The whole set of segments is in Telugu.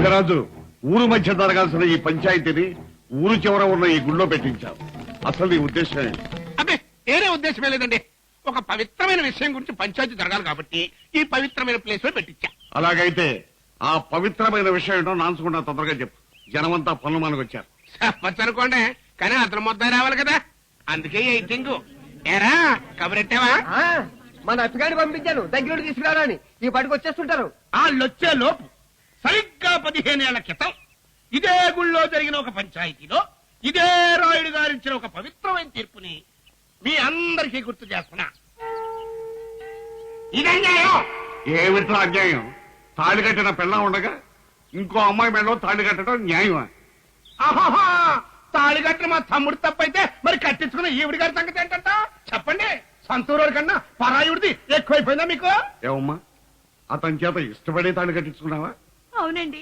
రంగరాజు ఊరు మధ్య జరగాల్సిన ఈ పంచాయతీని ఊరు చివర ఉన్న ఈ గుళ్ళో పెట్టించావు అసలు నీ ఉద్దేశం ఏంటి? అబ్బే వేరే ఉద్దేశమే లేదండి. ఒక పవిత్రమైన విషయం గురించి పంచాయతీ జరగాలి కాబట్టి ఈ పవిత్రమైన ప్లేస్లో పెట్టించా. అలాగైతే ఆ పవిత్రమైన విషయం ఏంటో నాన్సుకుంటా తొందరగా చెప్పు. జనమంతా పనులు మనకు వచ్చారు అనుకోండి కానీ అతను మొత్తం రావాలి కదా. అందుకే ఎయిటింగ్ ఏరా కబురెట్టావా? ఆ, మా నచ్చగాడిని పంపించాను. దగ్గర తీసుకురావడానికి ఈ పాటికి వచ్చేస్తుంటారు. వాళ్ళొచ్చే లోపు. సరిగ్గా పదిహేనేళ్ళ క్రితం ఇదే గుళ్ళో జరిగిన ఒక పంచాయతీలో ఇదే రాయుడు గారిచ్చిన ఒక పవిత్రమైన తీర్పుని మీ అందరికీ గుర్తు చేస్తున్నా. ఇదే న్యాయం. ఏమిట్రా అన్యాయం? తాళి కట్టిన పిల్ల ఉండగా ఇంకో అమ్మాయి మెడలో తాళి కట్టడం న్యాయమా? ఆహాహా తాళి కట్టిన మా తమ్ముడు తప్పైతే మరి కట్టించుకున్న ఈవిడి గారి సంగతి ఏంటంట? చెప్పండి. సంతూరు కన్నా పరాయుడిది ఎక్కువైపోయిందా మీకు? ఏమమ్మా అతని చేత ఇష్టపడే తాళి కట్టించుకున్నావా? అవునండి.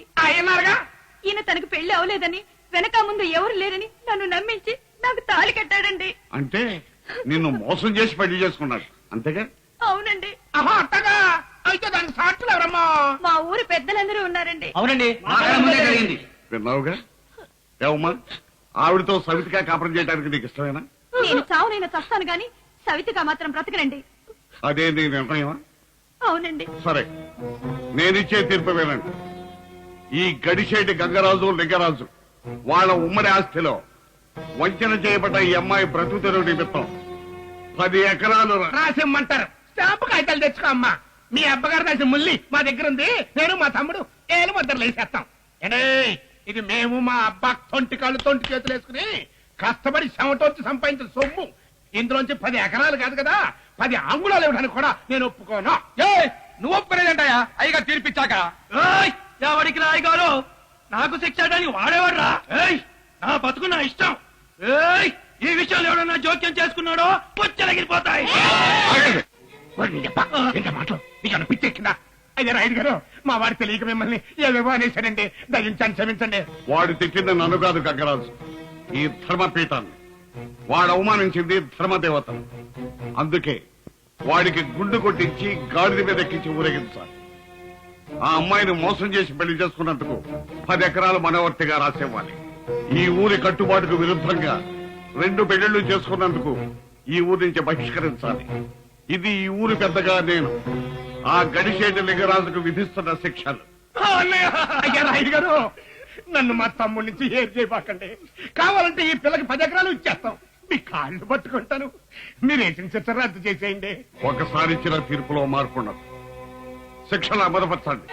ఈయన తనకు పెళ్ళి అవలేదని వెనక ముందు ఎవరు లేరని నన్ను నమ్మించి నాకు తాళి కట్టాడండి. అంటే నిన్ను మోసం చేసి పెళ్ళి చేసుకున్నాడు. అంతేగా? అవునండి. ఆహా అట్టగా అయితే దానికి సాక్షులు ఎవరమ్మా? మా ఊరు పెద్దలందరూ ఉన్నారండి. అవునండి. జరిగింది. విన్నావుగా? ఏమమ్మా ఆవిడతో సవితిగా కాపురం చేయడానికి నీకు ఇష్టమేనా? నేను చావునైనా చస్తాను గాని సవితిగా మాత్రం బ్రతకనండి. అదే నీ నిర్ణయమా? అవునండి. సరే నేనిచ్చే తీర్పు వినండి ఈ గడిచేటి గంగరాజు లింగరాజు. వాళ్ళ ఉమ్మడి ఆస్తిలో వంచన చేయబడ్డ ఈ అమ్మాయి బ్రతుకు తెరువు నిమిత్తం పది ఎకరాలు రాసిమ్మంటారు. స్టాంపు కాగితాలు తెచ్చుకో అమ్మా. మీ అబ్బగారు రాసిన ముల్లి మా దగ్గర ఉంది నేను మా తమ్ముడు ఏలు ముద్దరు లేసేస్తాం ఏడే ఇది మేము మా అబ్బా తొంటి కాళ్ళు తొంటి చేతులు వేసుకుని కష్టపడి చెమటొచ్చి సంపాదించిన సొమ్ము. ఇందులోంచి పది ఎకరాలు కాదు కదా పది అంగుళాలు ఇవ్వడానికి కూడా నేను ఒప్పుకోను. నువ్వు ఒప్పుకోలేదంటాయా అయ్యగా తీర్పిచ్చాక. ఎవడికి రాయగారు? నాకు శిక్ష వాడేవాడ్రా నా బతుకు నా ఇష్టం. ఏయ్ ఈ విషయాలు ఎవడన్నా జోక్యం చేసుకున్నాడో పుచ్చలగిరిపోతాయి అయ్యా రాయుడు గారు మా వాడు తెలియక మిమ్మల్ని ఏవేవో అనేసాడండి దయించండి క్షమించండి. వాడు తిట్టింది నన్ను కాదు గంగరాజు ఈ ధర్మపీఠాన్ని. వాడు అవమానించింది ధర్మదేవతను. అందుకే వాడికి గుండు కొట్టించి గాడిద మీద ఎక్కించి ఊరేగించాలి. ఆ అమ్మాయిని మోసం చేసి పెళ్ళి చేసుకున్నందుకు పది ఎకరాలు మనవర్తిగా రాసివ్వాలి. ఈ ఊరి కట్టుబాటుకు విరుద్ధంగా రెండు పెళ్ళిళ్ళు చేసుకున్నందుకు ఈ ఊరి నుంచి బహిష్కరించాలి. ఇది ఈ ఊరి పెద్దగా నేను ఆ గడిచేటి లింగరాజుకు విధిస్తున్న శిక్షలు. గారు! నన్ను మా తమ్ముడి నుంచి ఏం చేయబాకండి. కావాలంటే ఈ పిల్లకి పది ఎకరాలు ఇచ్చేస్తాం. మీ కాళ్ళు పట్టుకుంటాను. మీరు వేసిన శిక్ష రద్దు చేసేయండి. ఒకసారి ఇచ్చిన తీర్పులో మార్పు శిక్షణ శిక్షలు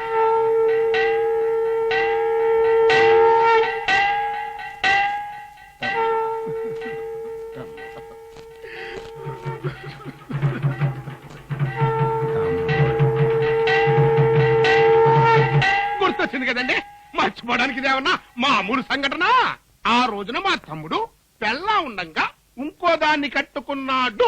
గుర్తొచ్చింది కదండి? మర్చిపోవడానికి ఇదేమన్నా మామూలు సంఘటన? ఆ రోజున మా తమ్ముడు పెళ్ళా ఉండంగా ఇంకో దాన్ని కట్టుకున్నాడు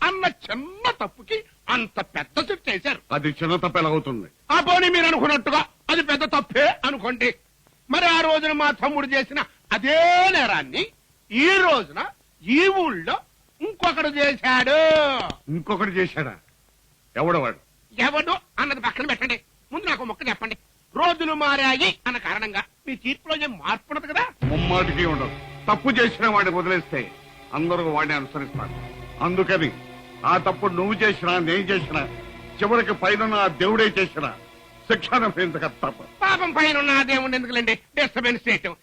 అన్న చిన్న తప్పుకి అంత పెద్ద శిక్ష చేశారు అది చిన్న తప్పు ఎలాగవుతుంది ఆ పోనీ మీరు అనుకున్నట్టుగా అది పెద్ద తప్పే అనుకోండి. మరి ఆ రోజున మా తమ్ముడు చేసిన అదే నేరాన్ని ఈ రోజున ఈ ఊళ్ళో ఇంకొకడు చేశాడు. ఇంకొకటి చేశాడా? ఎవడవాడు ఎవడు అన్నది పక్కన పెట్టండి. ముందు నాకు మొక్క చెప్పండి. రోజులు మారాయి అన్న కారణంగా మీ తీర్పులో ఏం మార్పు ఉండదు కదా? ముమ్మాటికి ఉండదు. తప్పు చేసిన వాడిని వదిలేస్తే అందరూ వాడిని అనుసరిస్తారు. అందుకని ఆ తప్పు నువ్వు చేసినా నేను చేసినా చివరికి పైన ఆ దేవుడే చేసినా శిక్ష అనుభవించక తప్ప పాపం పైన ఉన్న ఆ దేవుడు ఎందుకులేండి? డిస్టర్బెన్స్ చేయటం?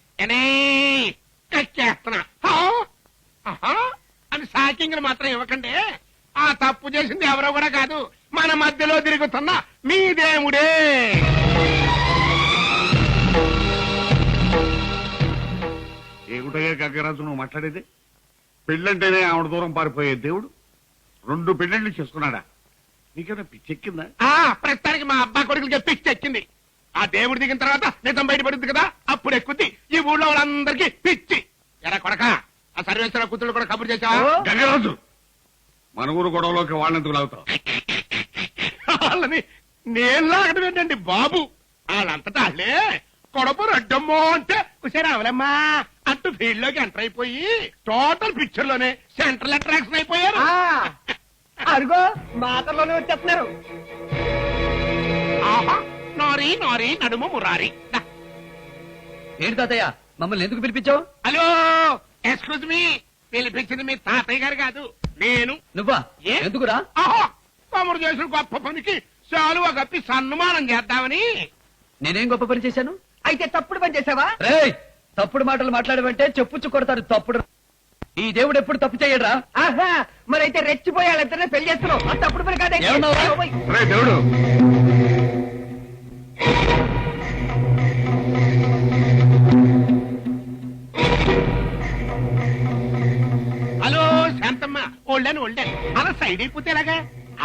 ఆహా? అని సాకింగ్ మాత్రం ఇవ్వకండి. ఆ తప్పు చేసింది ఎవరో కూడా కాదు. మన మధ్యలో తిరుగుతున్న మీ దేవుడే. ఏమిటయ్యా గగ్గరాజు నువ్వు మాట్లాడేది? పెళ్ళంటేనే ఆవిడ దూరం పారిపోయే దేవుడు. రెండు పెళ్ళిళ్ళు చేసుకున్నాడా? నీకేమైనా పిచ్చెక్కిందా ఆ ప్రస్తుతానికి మా అబ్బా కొడుకులకి పిచ్చి ఎక్కింది. ఆ దేవుడు దిగిన తర్వాత నిజం బయటపడుతుంది కదా అప్పుడు ఎక్కుద్ది. ఈ ఊళ్ళో వాళ్ళందరికీ పిచ్చి. ఎరా కొడక ఆ సర్వేశ్వర కూతురు కూడా కబురు గగ్గరాజు మన ఊరు గొడవలోకి వాళ్ళెందుకు లాగుతావు? వాళ్ళని నేను లాగడం ఏంటండి బాబు? వాళ్ళంతటా వాళ్ళే కొడపు రడ్డమ్మో అంటే కుసారి అవలమ్మా అంటూ ఫీల్డ్లోకి ఎంటర్ అయిపోయి టోటల్ పిక్చర్లోనే సెంట్రల్ అట్రాక్షన్ అయిపోయారు. ఆ, అదిగో మాటల్లోనే వచ్చేస్తున్నారు. ఆహా నారి నారి నడుము మురారి. దా. ఏంటి తాతయ్య? మమ్మల్ని ఎందుకు పిలిపించావు? హలో ఎక్స్క్యూజ్ మీ పిలిపించింది మీ తాతయ్య గారు కాదు నేను. నువ్వా? ఏ? ఎందుకురా? ఆహో తమరు చేసిన గొప్ప పనికి శాలువా కప్పి సన్మానం చేద్దామని. నేనేం గొప్ప పని చేశాను? అయితే తప్పుడు పని చేసావా? రేయ్ తప్పుడు మాటలు మాట్లాడమంటే చెప్పుచ్చు కొడతారు తప్పుడు ఈ దేవుడు ఎప్పుడు తప్పు చేయడరా? ఆహా మరైతే రెచ్చిపోయి వాళ్ళిద్దరిని పెళ్ళి చేస్తున్నావు. ఆ తప్పుడు పని కాదే ఏమన్నావురా? రే దేవుడు. హలో శాంతమ్మ. ఓల్డన్ ఓల్డన్ అలా సైడ్ అయిపోతే ఎలాగా?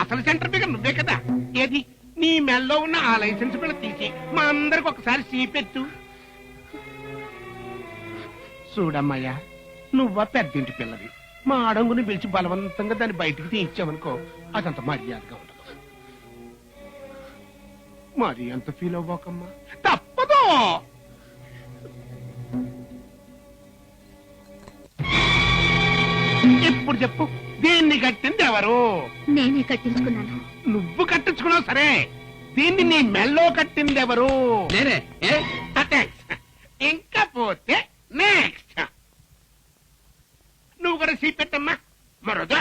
అసలు సెంటర్ బిగర్ నువ్వే కదా? ఏది? నీ మెల్లో ఉన్న ఆ లైసెన్స్ బిళ్ళ తీసి మా అందరికి ఒకసారి సీపెట్టు చూడమ్మయ్యా నువ్వా పెద్దింటి పిల్లవి. మా అడంగుని పిలిచి బలవంతంగా దాన్ని బయటికి తీయించావనుకో అదంత మర్యాదగా ఉండదు. మరి ఎంత ఫీల్ అవ్వకమ్మా? తప్పదు! ఇప్పుడు చెప్పు దీన్ని కట్టింది ఎవరు? నేనే కట్టించుకున్నాను. నువ్వు కట్టించుకున్నావు సరే దీన్ని నీ మెల్లో కట్టింది ఎవరు? నేనే ఏ? Thanks. ఇంకా పోతే నెక్స్ట్ నువ్వు కూడా సీపెట్టమ్మా. మరొదా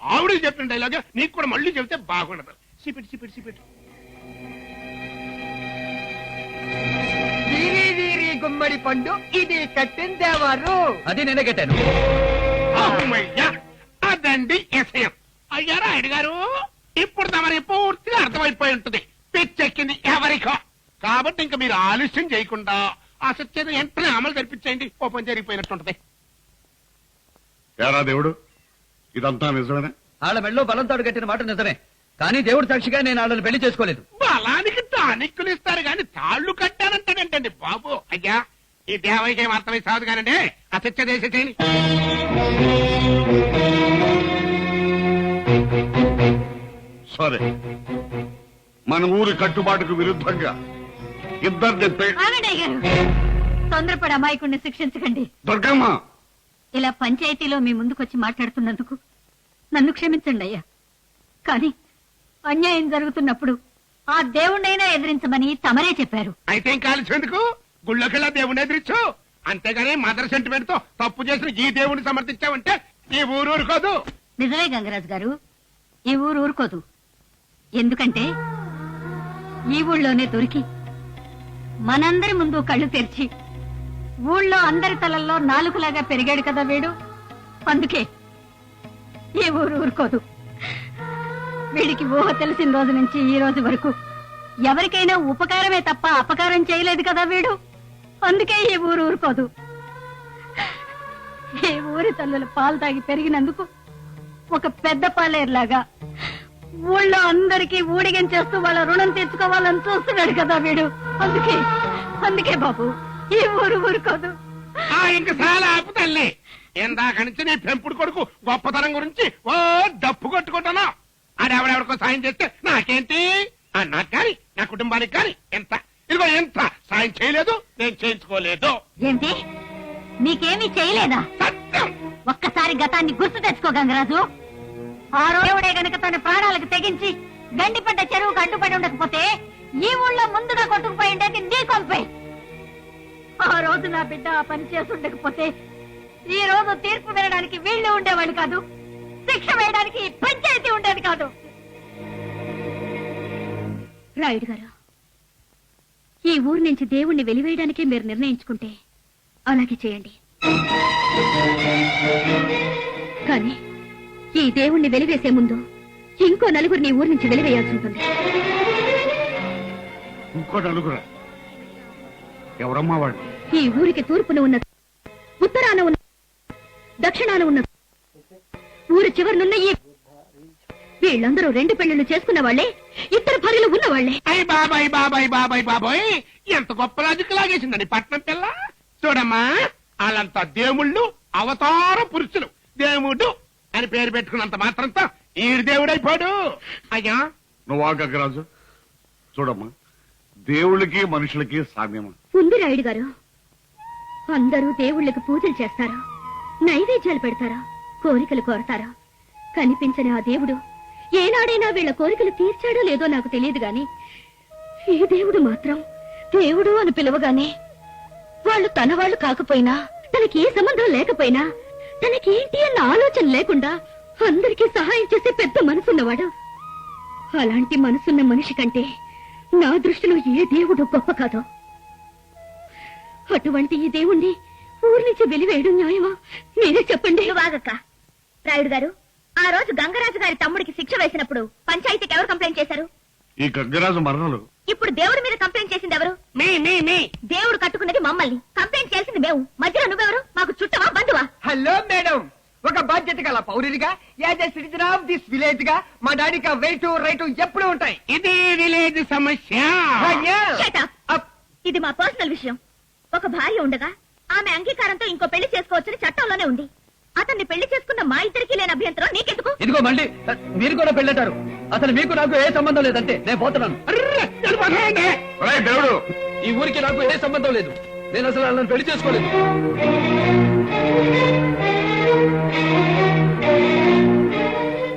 ఆవిడ చెప్పిన డైలాగ్ నీకు కూడా మళ్ళీ చెబితే బాగుండదు. సీపెట్టు సీపెట్టు సీపెట్టు. వీరి వీరి గుమ్మడి పండు ఇది కట్టిందేవారు అది నేనే కట్టాను. అమ్మయ్యా అదండి ఎసయం అయ్యారా ఆయన గారు ఇప్పుడు తమరి పూర్తిగా అర్థమైపోయి ఉంటుంది. పిచ్చెక్కింది ఎవరికో. కాబట్టి ఇంకా మీరు ఆలస్యం చేయకుండా ఆ సత్యత వెంటనే అమలు జరిపించేయండి. కోపం జరిగిపోయినట్టుంటది. ఏరా దేవుడు? ఇదంతా నిజమేనా? వాళ్ళ మెళ్ళో బలంతాడు కట్టిన మాట నిజమే. కానీ దేవుడు సాక్షిగా నేను వాళ్ళని పెళ్ళి చేసుకోలేదు. బలానికి టానిక్కులు ఇస్తారు కానీ తాళ్ళు కట్టానంటాడంటండి బాబు? అయ్యా ఈ దేవయ్యకి ఏం అర్థమై సాదు కానండి? ఆ సత్య చేసేసేయండి సరే. మన ఊరి కట్టుబాటుకు విరుద్ధంగా ఇద్దరిని పె- ఆగండి గారు తొందరపడి అమాయకుడిని శిక్షించకండి. దుర్గమ్మ! ఇలా పంచాయతీలో మీ ముందుకొచ్చి మాట్లాడుతున్నందుకు నన్ను క్షమించండి అయ్యా. కానీ అన్యాయం జరుగుతున్నప్పుడు ఆ దేవుణ్ణైనా ఎదిరించమని తమరే చెప్పారు. అయితే ఎందుకు గుళ్ళోకెళ్ళా దేవుని ఎదిరించు. అంతేగాని మదర్ సెంటిమెంట్తో తప్పు చేసిన ఈ దేవుని సమర్థించావంటే ఈ ఊరు ఊరుకోదు. నిజమే గంగరాజు గారు ఈ ఊరు ఊరుకోదు. ఎందుకంటే ఈ ఊళ్ళోనే దొరికి మనందరి ముందు కళ్ళు తెరిచి ఊళ్ళో అందరి తలల్లో నాలుగులాగా పెరిగాడు కదా వీడు. అందుకే ఏ ఊరు ఊరుకోదు. వీడికి ఊహ తెలిసిన రోజు నుంచి ఈ రోజు వరకు ఎవరికైనా ఉపకారమే తప్ప అపకారం చేయలేదు కదా వీడు. అందుకే ఈ ఊరు ఊరుకోదు. ఏ ఊరి తల్లుల పాలు తాగి పెరిగినందుకు ఒక పెద్ద పాలేరులాగా ఊళ్ళో అందరికీ ఊడిగం చేస్తూ వాళ్ళ రుణం తెచ్చుకోవాలని చూస్తున్నాడు కదా వీడు. అందుకే అందుకే బాబు. ఈ ఊరు ఊరుకోదు ఆ ఇంక చాలా ఆపుతల్లి ఇందాక నుంచి నీ పెంపుడు కొడుకు గొప్పతనం గురించి ఓ డప్పు కొట్టుకుంటున్నా. ఆడెవడెవడికో సాయం చేస్తే నాకేంటి? ఆ నాకు కానీ నా కుటుంబానికి కానీ ఎంత? ఇదిగో ఎంత? సాయం చేయలేదు నేను చేయించుకోలేదు. ఏంటి? నీకేమీ చేయలేదా? సత్యం. ఒక్కసారి గతాన్ని గుర్తు తెచ్చుకో గంగరాజు. ఆ రోజుడే గనక తన ప్రాణాలకు తెగించి గండిపడ్డ చెరువుకు అడ్డుపడి ఉండకపోతే ఈ ఊళ్ళో ముందుగా కొట్టుకుపోయి ఉండేది నీ కొంపే. ఆ రోజు నా బిడ్డ ఆ పని చేసి ఉండకపోతే ఈ రోజు తీర్పు వినడానికి వీళ్ళు ఉండేవాళ్ళు కాదు. శిక్ష వేయడానికి పంచాయతీ ఉండేది కాదు. రాయుడు గారు ఈ ఊరు నుంచి దేవుణ్ణి వెలివేయడానికి మీరు నిర్ణయించుకుంటే అలాగే చేయండి. కానీ ఈ దేవుణ్ణి వెలివేసే ముందు ఇంకో నలుగురిని ఈ ఊరి నుంచి వెలివేయాల్సి ఉంటుంది. ఇంకోటి అనుకురా ఎవరమ్మా వాడు ఈ ఊరికి తూర్పున ఉన్న ఉత్తరాన ఉన్న దక్షిణాన ఉన్న ఊరి చివరినున్న ఈ వీళ్ళందరూ రెండు పెళ్ళిళ్ళు చేసుకున్న వాళ్ళే ఇద్దరు భార్యలు ఉన్న వాళ్ళే. అయ్య బాబాయ్ బాబాయ్ బాబాయ్ బాబాయ్! ఎంత గొప్ప లాజిక్ లాగేసిందండి పట్నం పిల్ల! చూడమ్మా వాళ్ళంతా దేవుళ్ళు అవతార పురుషులు. దేవుడు అని పేరు పెట్టుకున్నంత మాత్రంతో ఈడు దేవుడైపోడు. అయ్యా! నువ్వు ఆ గగ్గరాజు చూడమ్మా దేవుళ్ళకి మనుషులకి సామ్యమా? ఉంది రాయుడు గారు. అందరూ దేవుళ్ళకి పూజలు చేస్తారు? నైవేద్యాలు పెడతారా? కోరికలు కోరతారా? కనిపించని ఆ దేవుడు ఏనాడైనా వీళ్ళ కోరికలు తీర్చాడో లేదో నాకు తెలియదు గాని ఈ దేవుడు మాత్రం దేవుడు అని పిలవగానే వాళ్ళు తన వాళ్ళు కాకపోయినా తనకి ఏ సంబంధం లేకపోయినా తనకేంటి అన్న ఆలోచన లేకుండా అందరికీ సహాయం చేసే పెద్ద మనసున్నవాడు. అలాంటి మనసున్న మనిషి కంటే నా దృష్టిలో ఏ దేవుడు గొప్ప కాదు అటువంటి ఈ దేవుణ్ణి ఊరి నుంచి వెలివేయడం న్యాయమా? మీరే చెప్పండి. వాగక్క రాయుడు గారు ఆ రోజు గంగరాజు గారి తమ్ముడికి శిక్ష వేసినప్పుడు పంచాయతీకి ఎవరు కంప్లైంట్ చేశారు? ఈ గంగరాజు మరణలు. ఇప్పుడు దేవుడి మీద కంప్లైంట్ చేసింది ఎవరు? మీ మీ మీ. దేవుడు కట్టుకున్నది మమ్మల్ని. కంప్లైంట్ చేసింది మేము. మధ్యలో నువ్వెవరు? మాకు చుట్టమా బంధువా? Hello madam. ఒక బాధ్యత గల పౌరుడిగా యాజ్ సిటిజన్ ఆఫ్ దిస్ విలేజ్గా మా డాడీకి వెయిట్ రైట్ ఎప్పుడు ఉంటాయి. ఇది విలేజ్ సమస్య. ఇది మా పర్సనల్ విషయం. ఒక భార్య ఉండగా ఆమె అంగీకారంతో ఇంకో పెళ్ళి చేసుకోవచ్చని చట్టంలోనే ఉంది. అతన్ని పెళ్ళి చేసుకున్న మా ఇద్దరికి లేని అభ్యంతరం నీకెందుకు? ఇదిగో మళ్ళీ మీరు కూడా పెళ్ళంటారు. అసలు మీకు నాకు ఏ సంబంధం లేదంటే నేను పోతున్నాను. దేవుడు. ఈ ఊరికి నాకు ఏ సంబంధం లేదు. నేను అసలు వాళ్ళని పెళ్ళి చేసుకోలేదు.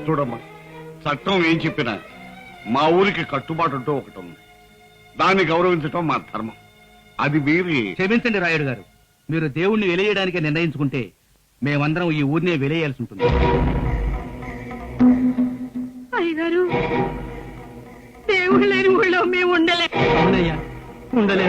చూడమ్మా చట్టం ఏం చెప్పినా మా ఊరికి కట్టుబాటు అంటూ ఒకటి ఉంది. దాన్ని గౌరవించటం మా ధర్మం. అది మీరి క్షమించండి రాయుడు గారు. మీరు దేవుణ్ణి వెలియడానికి నిర్ణయించుకుంటే మేమందరం ఈ ఊరినే వెలియాల్సి ఉంటుంది. అయ్యగారు దేవుడు లేని ఊళ్ళో మేము ఉండలే. క్షమించండి.